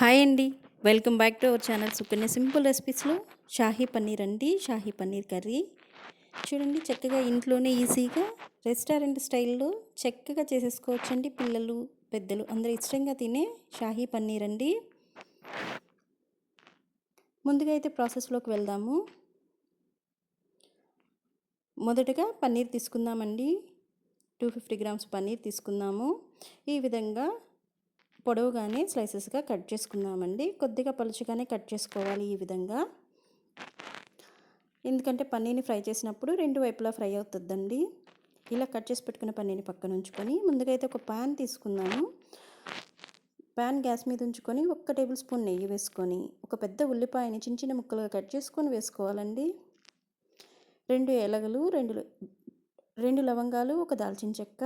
Hi అండి. Welcome back to our channel Sukanya. Simple రెసిపీస్లో shahi paneer అండి. Shahi paneer curry. చూడండి చక్కగా ఇంట్లోనే ఈజీగా రెస్టారెంట్ స్టైల్లో చక్కగా చేసేసుకోవచ్చండి పిల్లలు పెద్దలు. అందరూ ఇష్టంగా తినే షాహీ పన్నీర్ అండి. ముందుగా అయితే ప్రాసెస్లోకి వెళ్దాము. మొదటగా పన్నీర్ తీసుకుందామండి. టూ ఫిఫ్టీ గ్రామ్స్ పన్నీర్ తీసుకుందాము. ఈ విధంగా పొడవుగానే స్లైసెస్గా కట్ చేసుకుందామండి కొద్దిగా పలుచుగానే కట్ చేసుకోవాలి ఈ విధంగా. ఎందుకంటే పన్నీర్ని ఫ్రై చేసినప్పుడు రెండు వైపులా ఫ్రై అవుతుందండి. ఇలా కట్ చేసి పెట్టుకున్న పన్నీర్ని పక్కన ఉంచుకొని ముందుగా అయితే ఒక ప్యాన్ తీసుకుందాము. ప్యాన్ గ్యాస్ మీద ఉంచుకొని ఒక్క టేబుల్ స్పూన్ నెయ్యి వేసుకొని ఒక పెద్ద ఉల్లిపాయని చిన్న చిన్న ముక్కలుగా కట్ చేసుకొని వేసుకోవాలండి. రెండు ఎలగలు రెండు రెండు లవంగాలు ఒక దాల్చిన చెక్క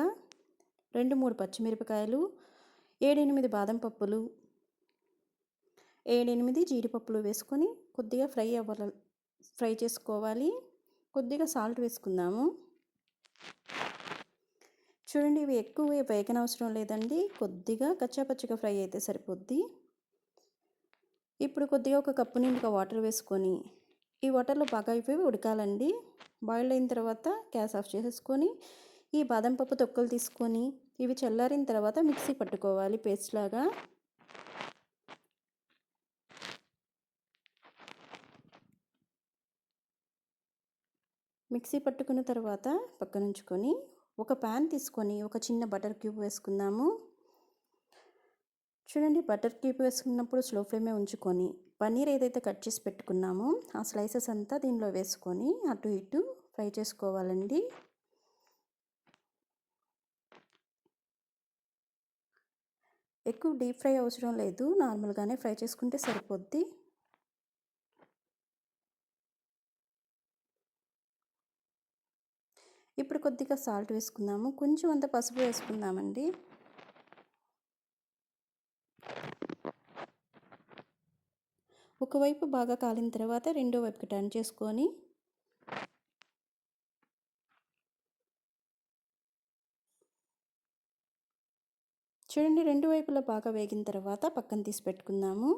రెండు మూడు పచ్చిమిరపకాయలు ఏడెనిమిది బాదం పప్పులు ఏడెనిమిది జీడిపప్పులు వేసుకొని కొద్దిగా ఫ్రై అవ్వాలి ఫ్రై చేసుకోవాలి. కొద్దిగా సాల్ట్ వేసుకుందాము. చూడండి ఇవి ఎక్కువ వేగనవసరం లేదండి. కొద్దిగా కచ్చాపచ్చిగా ఫ్రై అయితే సరిపోద్ది. ఇప్పుడు కొద్దిగా ఒక కప్పు నిండుగా వాటర్ వేసుకొని ఈ వాటర్లో బాగా అయిపోయి ఉడకాలండి. బాయిల్ అయిన తర్వాత గ్యాస్ ఆఫ్ చేసేసుకొని ఈ బాదం పప్పు తొక్కలు తీసుకొని ఇవి చల్లారిన తర్వాత మిక్సీ పట్టుకోవాలి. పేస్ట్ లాగా. మిక్సీ పట్టుకున్న తర్వాత పక్కనుంచుకొని ఒక ప్యాన్ తీసుకొని ఒక చిన్న బటర్ క్యూబ్ వేసుకుందాము. చూడండి బటర్ క్యూబ్ వేసుకున్నప్పుడు స్లో ఫ్లేమే ఉంచుకొని పన్నీర్ ఏదైతే కట్ చేసి పెట్టుకున్నామో ఆ స్లైసెస్ అంతా దీనిలో వేసుకొని అటు ఇటు ఫ్రై చేసుకోవాలండి. ఎక్కువ డీప్ ఫ్రై అవసరం లేదు. నార్మల్గానే ఫ్రై చేసుకుంటే సరిపోద్ది. ఇప్పుడు కొద్దిగా సాల్ట్ వేసుకుందాము. కొంచెం అంత పసుపు వేసుకుందామండి. ఒకవైపు బాగా కాలిన తర్వాత రెండో వైపుకి టర్న్ చేసుకొని చూడండి రెండు వైపులా బాగా వేగిన తర్వాత పక్కన తీసి పెట్టుకుందాము.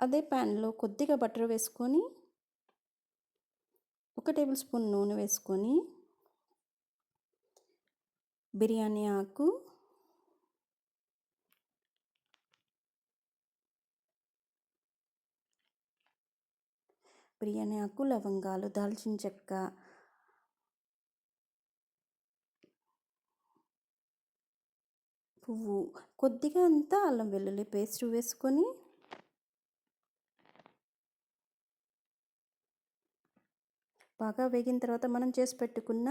అదే ప్యాన్లో కొద్దిగా బటర్ వేసుకొని ఒక టేబుల్ స్పూన్ నూనె వేసుకొని బిర్యానీ ఆకు బిర్యానీ ఆకు లవంగాలు దాల్చిన చెక్క పువ్వు. కొద్దిగా అంతా అల్లం వెల్లుల్లి పేస్ట్ వేసుకొని బాగా వేగిన తర్వాత మనం చేసి పెట్టుకున్న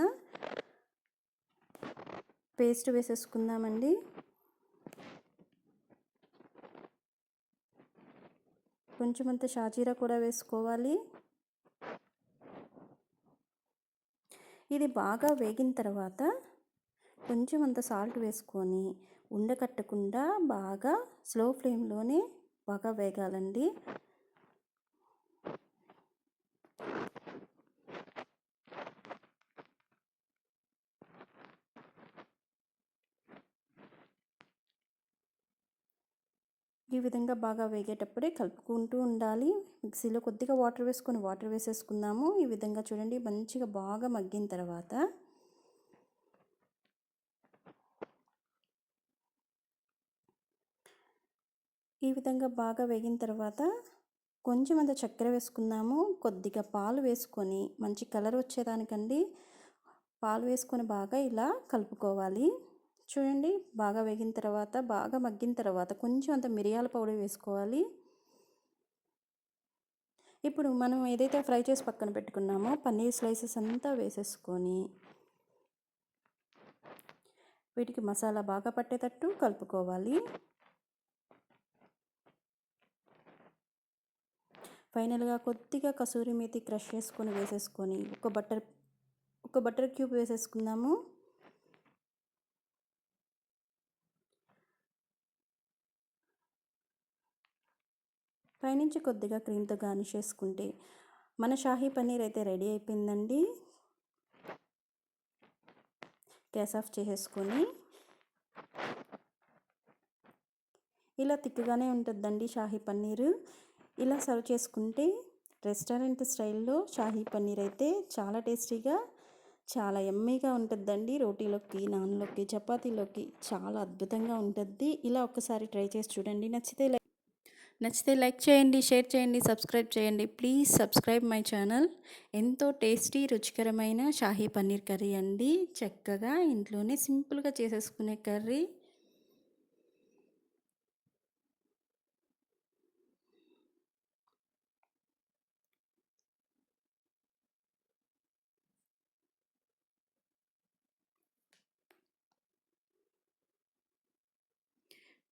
పేస్ట్ వేసేసుకుందామండి. కొంచెం అంత షాజీరా కూడా వేసుకోవాలి. ఇది బాగా వేగిన తర్వాత కొంచెం అంత సాల్ట్ వేసుకొని ఉండకట్టకుండా బాగా స్లో ఫ్లేమ్లోనే బాగా వేగాలండి. ఈ విధంగా బాగా వేగేటప్పుడే కలుపుకుంటూ ఉండాలి. మిక్సీలో కొద్దిగా వాటర్ వేసుకొని వాటర్ వేసేసుకుందాము. ఈ విధంగా చూడండి మంచిగా బాగా మగ్గిన తర్వాత ఈ విధంగా బాగా వేగిన తర్వాత కొంచెం అంత చక్కెర వేసుకుందాము. కొద్దిగా పాలు వేసుకొని మంచి కలర్ వచ్చేదానికండి. పాలు వేసుకొని బాగా ఇలా కలుపుకోవాలి. చూడండి బాగా వేగిన తర్వాత బాగా మగ్గిన తర్వాత కొంచెం అంత మిరియాల పౌడర్ వేసుకోవాలి. ఇప్పుడు మనం ఏదైతే ఫ్రై చేసి పక్కన పెట్టుకున్నామో పన్నీర్ స్లైసెస్ అంతా వేసేసుకొని వీటికి మసాలా బాగా పట్టేటట్టు కలుపుకోవాలి. ఫైనల్గా కొద్దిగా కసూరి మేతి క్రష్ చేసుకొని వేసేసుకొని ఒక బటర్ ఒక బటర్ క్యూబ్ వేసేసుకుందాము. పైనుంచి కొద్దిగా క్రీమ్తో గార్నిష్ చేసుకుంటే మన షాహీ పన్నీర్ అయితే రెడీ అయిపోయిందండి. గ్యాస్ ఆఫ్ చేసేసుకొని ఇలా తిక్కుగానే ఉంటుందండి షాహీ పన్నీరు. ఇలా సర్వ్ చేసుకుంటే రెస్టారెంట్ స్టైల్లో షాహీ పన్నీర్ అయితే చాలా టేస్టీగా చాలా ఎమ్మీగా ఉంటుందండి. రోటీలోకి నాన్లోకి చపాతీలోకి చాలా అద్భుతంగా ఉంటుంది. ఇలా ఒక్కసారి ట్రై చేసి చూడండి. నచ్చితే లైక్ నచ్చితే లైక్ చేయండి షేర్ చేయండి సబ్స్క్రైబ్ చేయండి. Please subscribe my channel. ఎంతో టేస్టీ రుచికరమైన షాహీ పన్నీర్ కర్రీ అండి. చక్కగా ఇంట్లోనే సింపుల్గా చేసేసుకునే curry.